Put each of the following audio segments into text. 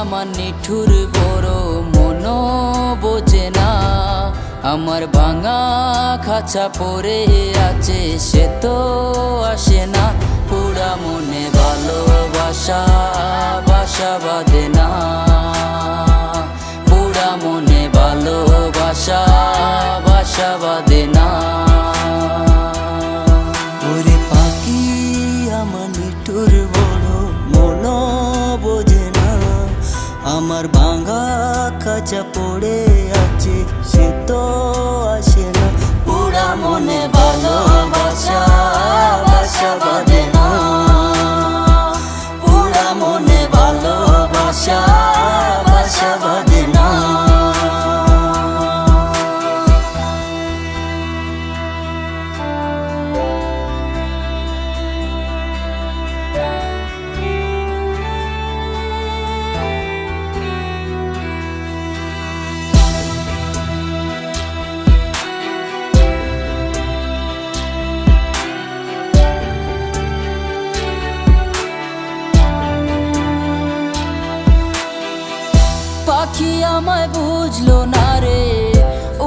আমার নিঠুর বড় মন বোঝে না। আমার ভাঙা খাঁচা পরে আছে, সে তো আসে না। পুরা মনে ভালোবাসা, বাসা খাঁচা পড়ে আছে সে তো আসে না। পুরা মনে ভালোবাসা বাসা আমায় বুঝলো না রে।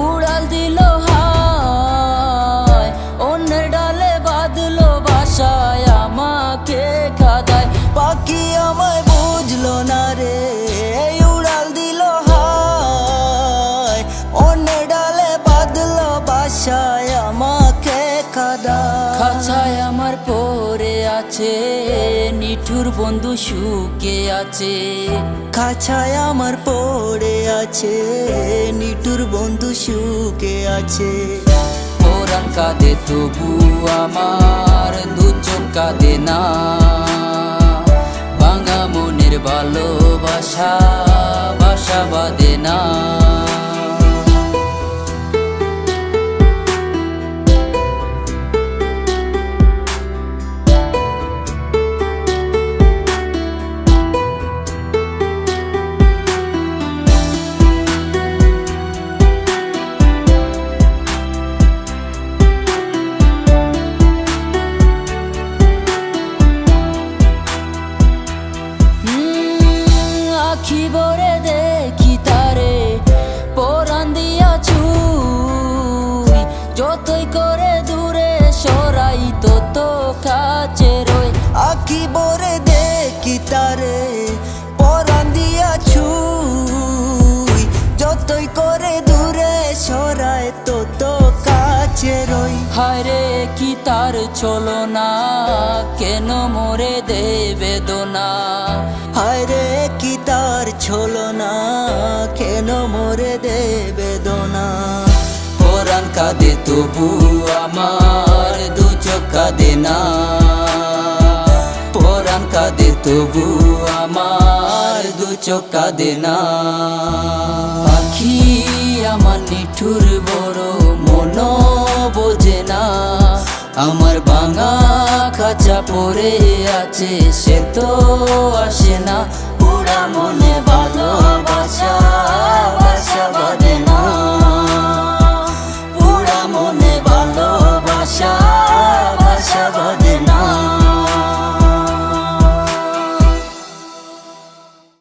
উড়াল দিল হায়, অন্যের ডালে বাঁধলো বাসায়, আমাকে খাদায়। পাখি আমায় বুঝলো না রে, উড়াল দিল হায় অন্য ডালে বাঁধলো বাসায় কাদা খাঁচায় আমার পরে আছে। নিঠুর বন্ধু সুকে আছে, খাঁচায় আমার পড়ে আছে। নিটুর বন্ধু সুখে আছে। ওরান কাঁদে তবু আমার দু চোখ কাঁদে না। ভাঙা মনের ভালোবাসা, বাসা বাঁধে না। আখি বরে দেখি তারে পরান দিয়া ছুই। যতই করে দূরে সরায় তত কাছে রই। হায়রে কি তার চলো না কেন মোরে দেবে দোনা হায়রে কি তার ছলো না কেন মোরে দেবে দোনা পরান কাঁদে তবু আমার দু চোখ কাঁদে না। তবু আমার দু চোখা দেনা না। পাখি আমার নিঠুর বড় মন বোঝে না। আমার ভাঙা খাঁচা পরে আছে, সে তো আসে